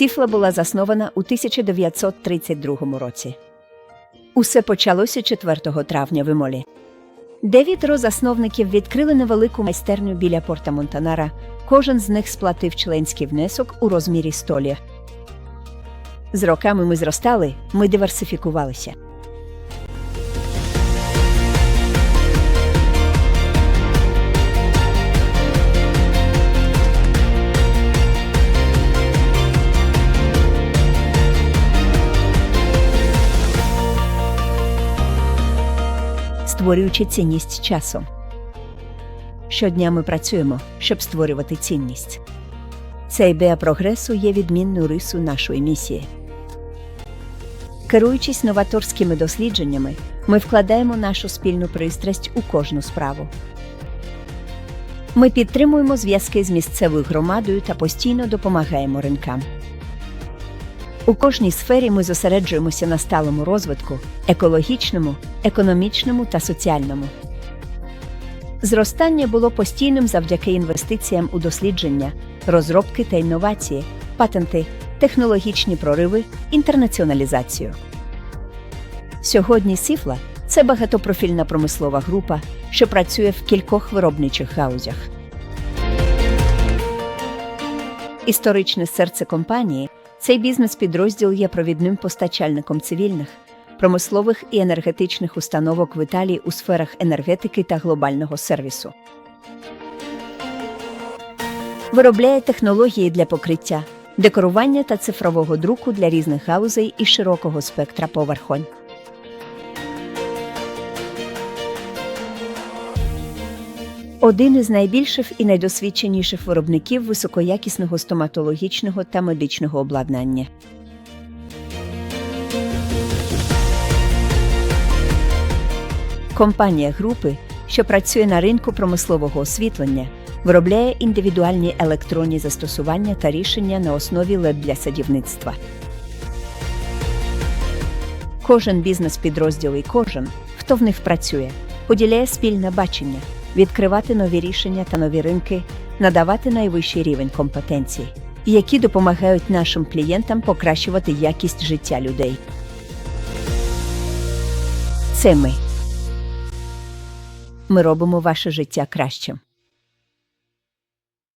Сіфла була заснована у 1932 році. Усе почалося 4 травня в Імолі. Дев'ятеро засновників відкрили невелику майстерню біля порта Монтанара. Кожен з них сплатив членський внесок у розмірі столі. З роками ми зростали, ми диверсифікувалися. Створюючи цінність часом. Щодня ми працюємо, щоб створювати цінність. Ця ідея прогресу є відмінною рисою нашої місії. Керуючись новаторськими дослідженнями, ми вкладаємо нашу спільну пристрасть у кожну справу. Ми підтримуємо зв'язки з місцевою громадою та постійно допомагаємо ринкам. У кожній сфері ми зосереджуємося на сталому розвитку екологічному, економічному та соціальному. Зростання було постійним завдяки інвестиціям у дослідження, розробки та інновації, патенти, технологічні прориви, інтернаціоналізацію. Сьогодні Сіфла це багатопрофільна промислова група, що працює в кількох виробничих гаузях. Історичне серце компанії цей бізнес-підрозділ є провідним постачальником цивільних, промислових і енергетичних установок в Італії у сферах енергетики та глобального сервісу. Виробляє технології для покриття, декорування та цифрового друку для різних гаузей і широкого спектра поверхонь. Один із найбільших і найдосвідченіших виробників високоякісного стоматологічного та медичного обладнання. Компанія групи, що працює на ринку промислового освітлення, виробляє індивідуальні електронні застосування та рішення на основі LED для садівництва. Кожен бізнес-підрозділ і кожен, хто в них працює, поділяє спільне бачення, відкривати нові рішення та нові ринки, надавати найвищий рівень компетенцій, які допомагають нашим клієнтам покращувати якість життя людей. Це ми. Ми робимо ваше життя кращим.